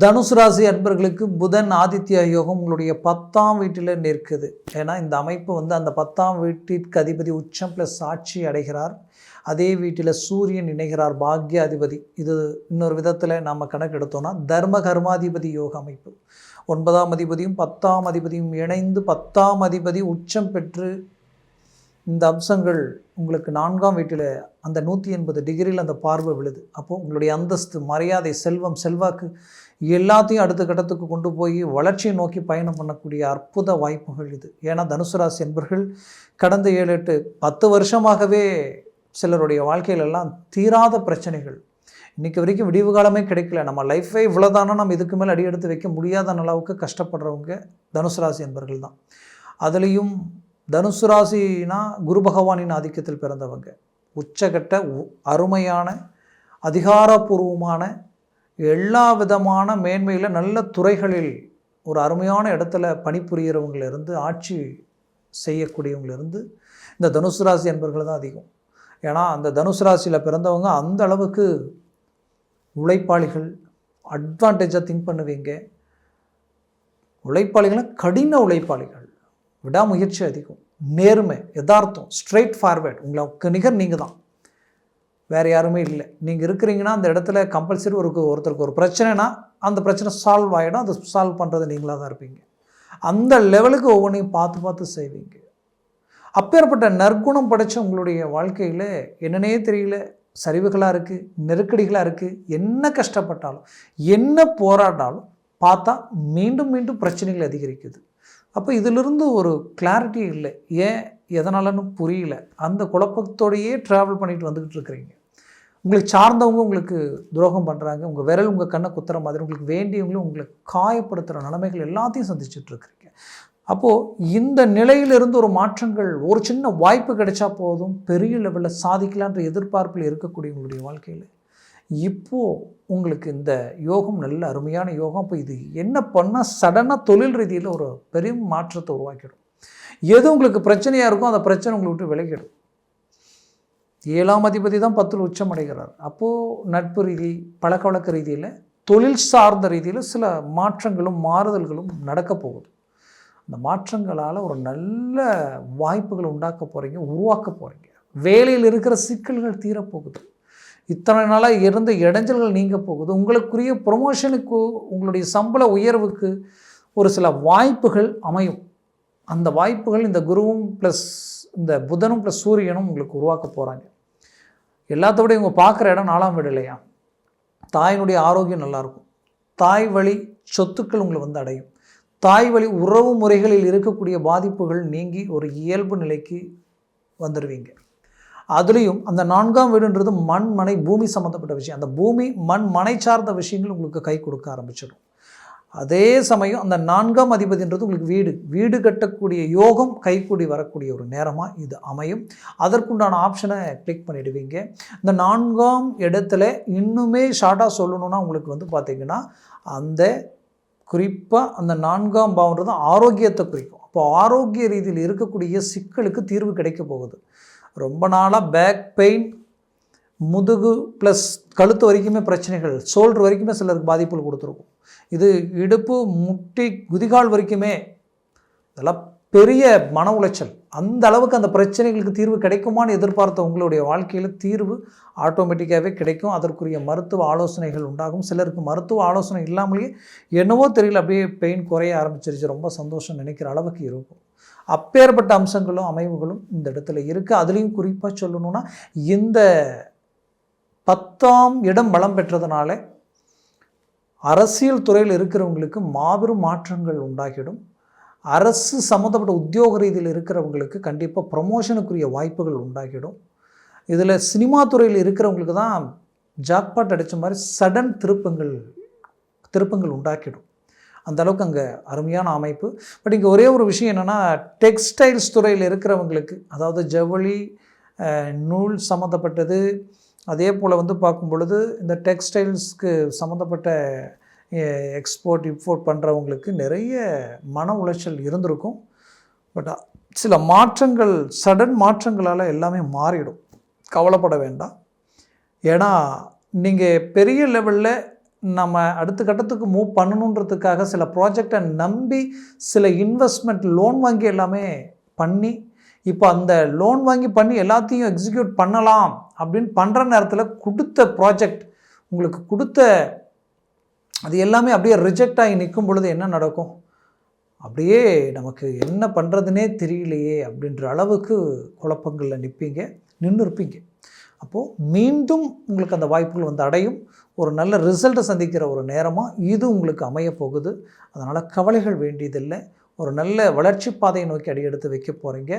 தனுசு ராசி அன்பர்களுக்கு புதன் ஆதித்ய யோகம் உங்களுடைய பத்தாம் வீட்டில் நிற்குது. ஏன்னா இந்த அமைப்பு வந்து அந்த பத்தாம் வீட்டிற்கு அதிபதி உச்சம் ப்ளஸ் ஆட்சி அடைகிறார். அதே வீட்டில் சூரியன் இணைகிறார் பாக்ய அதிபதி இது இன்னொரு விதத்தில் நாம் கணக்கெடுத்தோம்னா தர்ம கர்மாதிபதி யோக அமைப்பு. ஒன்பதாம் அதிபதியும் பத்தாம் அதிபதியும் இணைந்து பத்தாம் அதிபதி உச்சம் பெற்று இந்த அம்சங்கள் உங்களுக்கு நான்காம் வீட்டில் அந்த நூற்றி எண்பது டிகிரியில் அந்த பார்வை விழுது. அப்போது உங்களுடைய அந்தஸ்து மரியாதை செல்வம் செல்வாக்கு எல்லாத்தையும் அடுத்த கட்டத்துக்கு கொண்டு போய் வளர்ச்சியை நோக்கி பயணம் பண்ணக்கூடிய அற்புத வாய்ப்புகள் இது. ஏன்னா தனுசு ராசி என்பர்கள் கடந்த ஏழு எட்டு பத்து வருஷமாகவே சிலருடைய வாழ்க்கையிலெல்லாம் தீராத பிரச்சனைகள். இன்றைக்கி வரைக்கும் விடிவு காலமே கிடைக்கல. நம்ம லைஃபே இவ்வளோதானா நம்ம இதுக்கு மேலே அடி எடுத்து வைக்க முடியாத அளவுக்கு கஷ்டப்படுறவங்க தனுசு ராசி என்பர்கள் தான். அதுலேயும் தனுசு ராசினா குரு பகவானின் ஆதிக்கத்தில் பிறந்தவங்க. உச்சகட்ட உ- அருமையான அதிகாரப்பூர்வமான எல்லா விதமான மேன்மையில் நல்ல துறைகளில் ஒரு அருமையான இடத்துல பணிபுரிகிறவங்களிருந்து ஆட்சி செய்யக்கூடியவங்களிருந்து இந்த தனுசு ராசி என்பர்கள் தான் அதிகம். ஏன்னா அந்த தனுசு ராசியில் பிறந்தவங்க அந்த அளவுக்கு உழைப்பாளிகள் அட்வான்டேஜாக திங்க் பண்ணுவீங்க. உழைப்பாளிகள்னா கடின உழைப்பாளிகள். விடாமுயற்சி அதிகம். நேர்மை யதார்த்தம் ஸ்ட்ரெயிட் ஃபார்வேர்ட் உங்களுக்கு நிகர் நீங்கள் தான். வேறு யாருமே இல்லை. நீங்கள் இருக்கிறீங்கன்னா அந்த இடத்துல கம்பல்சரி ஒரு ஒருத்தருக்கு ஒரு பிரச்சனைனா அந்த பிரச்சனை சால்வ் ஆகிடும் அதை சால்வ் பண்ணுறது நீங்களாக தான் இருப்பீங்க. அந்த லெவலுக்கு ஒவ்வொன்றையும் பார்த்து பார்த்து செய்வீங்க. அப்பேற்பட்ட நற்குணம் படைத்த உங்களுடைய வாழ்க்கையில் என்னன்னே தெரியல. சரிவுகளாக இருக்குது நெருக்கடிகளாக இருக்குது என்ன கஷ்டப்பட்டாலும் என்ன போராட்டாலும் பார்த்தா மீண்டும் மீண்டும் பிரச்சனைகள் அதிகரிக்குது. அப்போ இதிலிருந்து ஒரு கிளாரிட்டி இல்லை. ஏன் எதனாலன்னு புரியல. அந்த குழப்பத்தோடையே ட்ராவல் பண்ணிட்டு வந்துக்கிட்டு இருக்கிறீங்க. உங்களை சார்ந்தவங்க உங்களுக்கு துரோகம் பண்ணுறாங்க உங்கள் விரல் உங்கள் கண்ணை குத்துற மாதிரி உங்களுக்கு வேண்டியவங்களும் உங்களை காயப்படுத்துகிற நிலைமைகள் எல்லாத்தையும் சந்திச்சுட்ருக்குறீங்க அப்போது இந்த நிலையிலிருந்து ஒரு மாற்றங்கள் ஒரு சின்ன வாய்ப்பு கிடைச்சா போதும் பெரிய லெவலில் சாதிக்கலான்ற எதிர்பார்ப்பில் இருக்கக்கூடிய உங்களுடைய வாழ்க்கையில். இப்போது உங்களுக்கு இந்த யோகம் நல்ல அருமையான யோகம். அப்போ இது என்ன பண்ணால் சடனாக தொழில் ரீதியில் ஒரு பெரிய மாற்றத்தை உருவாக்கிடும். எது உங்களுக்கு பிரச்சனையாக இருக்கோ அந்த பிரச்சனை உங்களை விட்டு விலகிடும். ஏழாம் அதிபதி தான் பத்தில் உச்சம் அடைகிறார் அப்போது நட்பு ரீதி பழக்க வழக்க ரீதியில் தொழில் சார்ந்த ரீதியில் சில மாற்றங்களும் மாறுதல்களும் நடக்க போகுது. அந்த மாற்றங்களால் ஒரு நல்ல வாய்ப்புகள் உண்டாக்க போகிறீங்க உருவாக்க போகிறீங்க வேலையில் இருக்கிற சிக்கல்கள் தீரப்போகுது. இத்தனை நாளாக இருந்த இடைஞ்சல்கள் நீங்க போகுது. உங்களுக்குரிய ப்ரொமோஷனுக்கு உங்களுடைய சம்பள உயர்வுக்கு ஒரு சில வாய்ப்புகள் அமையும். அந்த வாய்ப்புகள் இந்த குருவும் ப்ளஸ் இந்த புதனும் ப்ளஸ் சூரியனும் உங்களுக்கு உருவாக்க போகிறாங்க எல்லாத்தோடையும் இவங்க பார்க்குற இடம் நாலாம் வீடு இல்லையா? தாயினுடைய ஆரோக்கியம் நல்லாயிருக்கும். தாய் வழி சொத்துக்கள் உங்களை வந்து அடையும். தாய் வழி உறவு முறைகளில் இருக்கக்கூடிய பாதிப்புகள் நீங்கி ஒரு இயல்பு நிலைக்கு வந்துடுவீங்க அதுலேயும் அந்த நான்காம் வீடுன்றது மண் மனை பூமி சம்மந்தப்பட்ட விஷயம். அந்த பூமி மண் மனை சார்ந்த விஷயங்கள் உங்களுக்கு கை கொடுக்க ஆரம்பிச்சிடும். அதே சமயம் அந்த நான்காம் அதிபதின்றது உங்களுக்கு வீடு. வீடு கட்டக்கூடிய யோகம் கைக்கூடி வரக்கூடிய ஒரு நேரமாக இது அமையும். அதற்குண்டான ஆப்ஷனை கிளிக் பண்ணிடுவீங்க. இந்த நான்காம் இடத்துல இன்னுமே ஷார்ட்டாக சொல்லணுன்னா உங்களுக்கு வந்து பார்த்திங்கன்னா அந்த குறிப்பாக அந்த நான்காம் பாவன்றது ஆரோக்கியத்தை குறிக்கும். அப்போ ஆரோக்கிய ரீதியில் இருக்கக்கூடிய சிக்கலுக்கு தீர்வு கிடைக்க போகுது. ரொம்ப நாளாக பேக் பெயின் முதுகு ப்ளஸ் கழுத்து வரைக்குமே பிரச்சனைகள் ஷோல்டர் வரைக்குமே சிலருக்கு பாதிப்புகள் கொடுத்துருக்கும். இது இடுப்பு முட்டி குதிகால் வரைக்குமே இதெல்லாம் பெரிய மன உளைச்சல். அந்த அளவுக்கு அந்த பிரச்சனைகளுக்கு தீர்வு கிடைக்குமான்னு எதிர்பார்த்த உங்களுடைய வாழ்க்கையில் தீர்வு ஆட்டோமேட்டிக்காகவே கிடைக்கும். அதற்குரிய மருத்துவ ஆலோசனைகள் உண்டாகும். சிலருக்கு மருத்துவ ஆலோசனை இல்லாமலேயே என்னவோ தெரியல அப்படியே பெயின் குறைய ஆரம்பிச்சிருச்சு. ரொம்ப சந்தோஷம் நினைக்கிற அளவுக்கு இருக்கும். அப்பேற்பட்ட அம்சங்களும் அமைவுகளும் இந்த இடத்துல இருக்குது அதுலேயும் குறிப்பாக சொல்லணுன்னா இந்த பத்தாம் இடம் பலம் பெற்றதுனால அரசியல் துறையில் இருக்கிறவங்களுக்கு மாபெரும் மாற்றங்கள் உண்டாகிடும். அரசு சம்மந்தப்பட்ட உத்தியோக ரீதியில் இருக்கிறவங்களுக்கு கண்டிப்பாக ப்ரமோஷனுக்குரிய வாய்ப்புகள் உண்டாகிடும். இதில் சினிமா துறையில் இருக்கிறவங்களுக்கு தான் ஜாக்பாட் அடித்த மாதிரி சடன் திருப்பங்கள் திருப்பங்கள் உண்டாக்கிடும். அந்த அளவுக்கு அங்கே அருமையான அமைப்பு. பட் இங்கே ஒரே ஒரு விஷயம் என்னென்னா டெக்ஸ்டைல்ஸ் துறையில் இருக்கிறவங்களுக்கு அதாவது ஜவுளி நூல் சம்மந்தப்பட்டது அதே போல் வந்து பார்க்கும் பொழுது இந்த டெக்ஸ்டைல்ஸ்க்கு சம்மந்தப்பட்ட எக்ஸ்போர்ட் இம்போர்ட் பண்ணுறவங்களுக்கு நிறைய மன உளைச்சல் இருந்திருக்கும். பட் சில மாற்றங்கள் சடன் மாற்றங்களால் எல்லாமே மாறிடும். கவலைப்பட வேண்டாம். ஏன்னா நீங்கள் பெரிய லெவலில் நம்ம அடுத்த கட்டத்துக்கு மூவ் பண்ணணுன்றதுக்காக சில ப்ராஜெக்டை நம்பி சில இன்வெஸ்ட்மெண்ட் லோன் வாங்கி எல்லாமே பண்ணி இப்போ அந்த லோன் வாங்கி பண்ணி எல்லாத்தையும் எக்ஸிக்யூட் பண்ணலாம் அப்படின்னு பண்ணுற நேரத்தில் கொடுத்த ப்ராஜெக்ட் உங்களுக்கு கொடுத்த அது எல்லாமே அப்படியே ரிஜெக்ட் ஆகி நிற்கும் பொழுது என்ன நடக்கும்? அப்படியே நமக்கு என்ன பண்ணுறதுனே தெரியலையே அப்படின்ற அளவுக்கு குழப்பங்களில் நிற்பீங்க நின்று இருப்பீங்க அப்போது மீண்டும் உங்களுக்கு அந்த வாய்ப்புகள் வந்து அடையும். ஒரு நல்ல ரிசல்ட்டை சந்திக்கிற ஒரு நேரமாக இது உங்களுக்கு அமைய போகுது. அதனால் கவலைகள் வேண்டியதில்லை. ஒரு நல்ல வளர்ச்சி பாதையை நோக்கி அடியெடுத்து வைக்க போகிறீங்க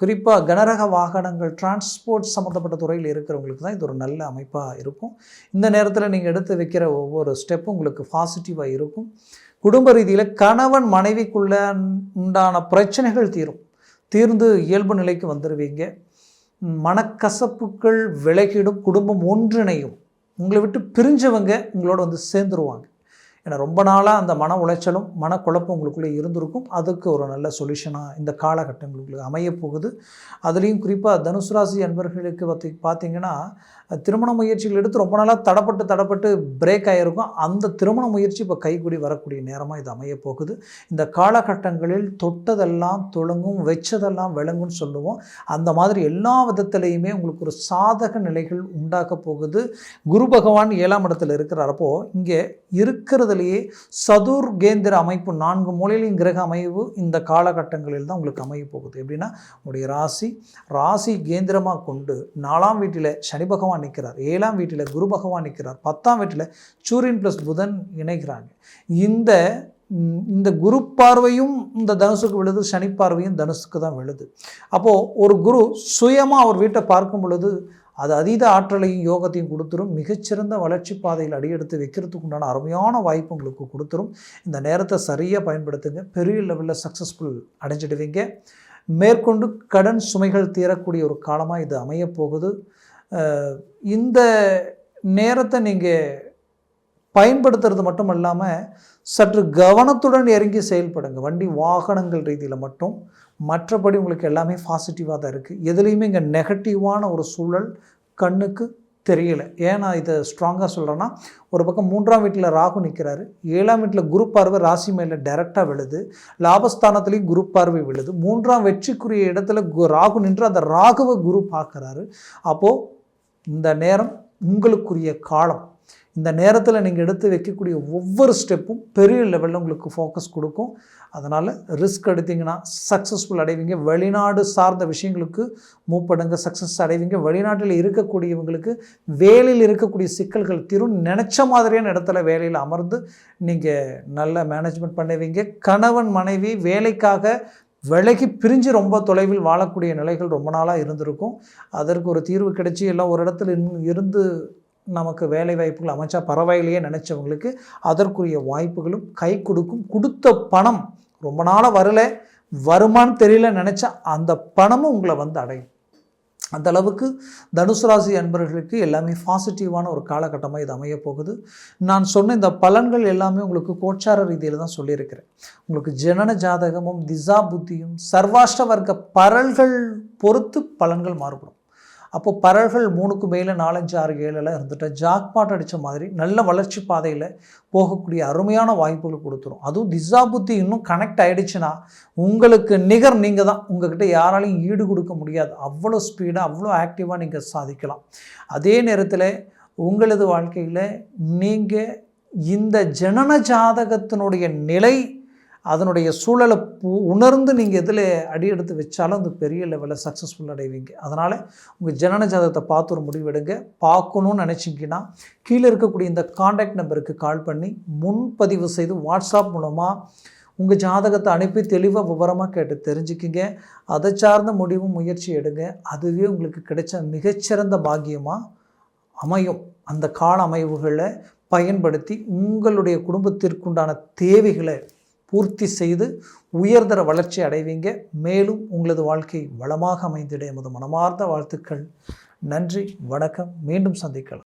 குறிப்பாக கனரக வாகனங்கள் டிரான்ஸ்போர்ட் சம்மந்தப்பட்ட துறையில் இருக்கிறவங்களுக்கு தான் இது ஒரு நல்ல அமைப்பாக இருக்கும். இந்த நேரத்தில் நீங்கள் எடுத்து வைக்கிற ஒவ்வொரு ஸ்டெப்பும் உங்களுக்கு பாசிட்டிவாக இருக்கும். குடும்ப ரீதியில் கணவன் மனைவிக்குள்ள உண்டான பிரச்சனைகள் தீரும். தீர்ந்து இயல்பு நிலைக்கு வந்துடுவீங்க மனக்கசப்புகள் விலகிடும் குடும்பம் ஒன்றிணையும். உங்களை விட்டு பிரிஞ்சவங்க உங்களோட வந்து சேர்ந்துருவாங்க. ஏன்னா ரொம்ப நாளாக அந்த மன உளைச்சலும் மனக்குழப்பம் உங்களுக்குள்ளே இருந்திருக்கும். அதுக்கு ஒரு நல்ல சொல்யூஷனாக இந்த காலகட்டங்களுக்கு அமைய போகுது. அதுலேயும் குறிப்பாக தனுசு ராசி அன்பர்களுக்கு பற்றி பார்த்தீங்கன்னா திருமண முயற்சிகள் எடுத்து ரொம்ப நாளாக தடப்பட்டு தடப்பட்டு பிரேக் ஆகிருக்கும் அந்த திருமண முயற்சி இப்போ கைகூடி வரக்கூடிய நேரமாக இது அமைய போகுது. இந்த காலகட்டங்களில் தொட்டதெல்லாம் தொழுங்கும் வச்சதெல்லாம் விளங்கும்னு சொல்லுவோம். அந்த மாதிரி எல்லா விதத்திலையுமே உங்களுக்கு ஒரு சாதக நிலைகள் உண்டாக்க போகுது. குரு பகவான் ஏழாம் இடத்துல இருக்கிறப்போ இங்கே இருக்கிறது சதுர் கேந்திர அமைப்பு நான்கு மூலையிலையும் கிரக அமைவு இந்த காலகட்டங்களில் தான் உங்களுக்கு அமைய போகுது. எப்படின்னா உங்களுடைய ராசி ராசி கேந்திரமாக கொண்டு நாலாம் வீட்டில் சனி பகவான் நிற்கிறார் ஏழாம் வீட்டில் குரு பகவான் நிற்கிறார் பத்தாம் வீட்டில் சூரியன் ப்ளஸ் புதன் இணைகிறாங்க. இந்த இந்த குரு பார்வையும் இந்த தனுசுக்கு விழுது சனி பார்வையும் தனுசுக்கு தான் விழுது. அப்போது ஒரு குரு சுயமாக அவர் வீட்டை பார்க்கும் பொழுது அது அதீத ஆற்றலையும் யோகத்தையும் கொடுத்துரும். மிகச்சிறந்த வளர்ச்சி பாதையில் அடியெடுத்து வைக்கிறதுக்கு உண்டான அருமையான வாய்ப்பு உங்களுக்கு கொடுத்துரும். இந்த நேரத்தை சரியாக பயன்படுத்துங்க. பெரிய லெவலில் சக்ஸஸ்ஃபுல் அடைஞ்சிடுவீங்க. மேற்கொண்டு கடன் சுமைகள் தீரக்கூடிய ஒரு காலமாக இது அமையப்போகுது இந்த நேரத்தை நீங்கள் பயன்படுத்துறது மட்டும் இல்லாமல் சற்று கவனத்துடன் இறங்கி செயல்படுங்க. வண்டி வாகனங்கள் ரீதியில் மட்டும் மற்றபடி உங்களுக்கு எல்லாமே பாசிட்டிவாக தான் இருக்குது எதுலேயுமே இங்கே நெகட்டிவான ஒரு சூழல் கண்ணுக்கு தெரியல. ஏன் நான் இதை ஸ்ட்ராங்காக சொல்கிறேன்னா ஒரு பக்கம் மூன்றாம் வீட்டில் ராகு நிற்கிறாரு ஏழாம் வீட்டில் குரு பார்வை ராசி மேலே டைரெக்டாக விழுது. லாபஸ்தானத்துலேயும் குரு பார்வை விழுது. மூன்றாம் வெற்றிக்குரிய இடத்துல ராகு நின்று அந்த ராகுவை குரு பார்க்குறாரு. அப்போது இந்த நேரம் உங்களுக்குரிய காலம். இந்த நேரத்தில் நீங்கள் எடுத்து வைக்கக்கூடிய ஒவ்வொரு ஸ்டெப்பும் பெரிய லெவலில் உங்களுக்கு ஃபோக்கஸ் கொடுக்கும். அதனால் ரிஸ்க் எடுத்திங்கன்னா சக்ஸஸ்ஃபுல் அடைவீங்க. வெளிநாடு சார்ந்த விஷயங்களுக்கு மூவ் பண்ணுங்க. சக்ஸஸ் அடைவீங்க. வெளிநாட்டில் இருக்கக்கூடியவங்களுக்கு வேலையில் இருக்கக்கூடிய சிக்கல்கள் தீரும். நினச்ச மாதிரியான இடத்துல வேலையில் அமர்ந்து நீங்கள் நல்ல மேனேஜ்மெண்ட் பண்ணுவீங்க. கணவன் மனைவி வேலைக்காக விலகி பிரிஞ்சு ரொம்ப தொலைவில் வாழக்கூடிய நிலைகள் ரொம்ப நாளாக இருந்திருக்கும். அதற்கு ஒரு தீர்வு கிடைச்சி எல்லாம் ஒரு இடத்துல இருந்து நமக்கு வேலை வாய்ப்புகள் அமைச்சா பரவாயில்லையே நினச்சவங்களுக்கு அதற்குரிய வாய்ப்புகளும் கை கொடுக்கும். கொடுத்த பணம் ரொம்ப நாளாக வரல. வருமானு தெரியல நினச்சா அந்த பணமும் உங்களை வந்து அடையும். அந்த அளவுக்கு தனுசு ராசி அன்பர்களுக்கு எல்லாமே பாசிட்டிவான ஒரு காலகட்டமாக இது அமைய போகுது. நான் சொன்ன இந்த பலன்கள் எல்லாமே உங்களுக்கு கோச்சார ரீதியில் தான் சொல்லியிருக்கிறேன். உங்களுக்கு ஜனன ஜாதகமும் திசா புத்தியும் சர்வாஷ்ட வர்க்க பரல்கள் பொறுத்து பலன்கள் மாறுபடும். அப்போது பரல்கள் மூணுக்கு மேலே நாலஞ்சு ஆறு ஏழெல்லாம் இருந்துட்டு ஜாக்பாட் அடித்த மாதிரி நல்ல வளர்ச்சி பாதையில் போகக்கூடிய அருமையான வாய்ப்புகள் கொடுத்துரும். அதுவும் திசா புத்தி இன்னும் கனெக்ட் ஆகிடுச்சுன்னா உங்களுக்கு நிகர் நீங்கள் தான். உங்ககிட்ட யாராலையும் ஈடு கொடுக்க முடியாது. அவ்வளோ ஸ்பீடாக அவ்வளோ ஆக்டிவாக நீங்கள் சாதிக்கலாம். அதே நேரத்தில் உங்களது வாழ்க்கையில் நீங்கள் இந்த ஜனன ஜாதகத்தினுடைய நிலை அதனுடைய சூழலை உணர்ந்து நீங்கள் எதில் அடி எடுத்து வச்சாலும் அந்த பெரிய லெவலில் சக்ஸஸ்ஃபுல் அடைவீங்க. அதனால் உங்கள் ஜனன ஜாதகத்தை பார்த்து ஒரு முடிவெடுங்க பார்க்கணுன்னு நினச்சிங்கன்னா கீழே இருக்கக்கூடிய இந்த காண்டாக்ட் நம்பருக்கு கால் பண்ணி முன்பதிவு செய்து வாட்ஸ்அப் மூலமாக உங்கள் ஜாதகத்தை அனுப்பி தெளிவாக விவரமாக கேட்டு தெரிஞ்சுக்கிங்க. அதை சார்ந்த முடிவும் முயற்சி எடுங்க. அதுவே உங்களுக்கு கிடைச்ச மிகச்சிறந்த பாக்கியமாக அமையும். அந்த கால அமைவுகளை பயன்படுத்தி உங்களுடைய குடும்பத்திற்குண்டான தேவைகளை பூர்த்தி செய்து உயர்தர வளர்ச்சி அடைவீங்க. மேலும் உங்களது வாழ்க்கை வளமாக அமைந்திட எமது மனமார்ந்த வாழ்த்துக்கள். நன்றி வணக்கம். மீண்டும் சந்திக்கலாம்.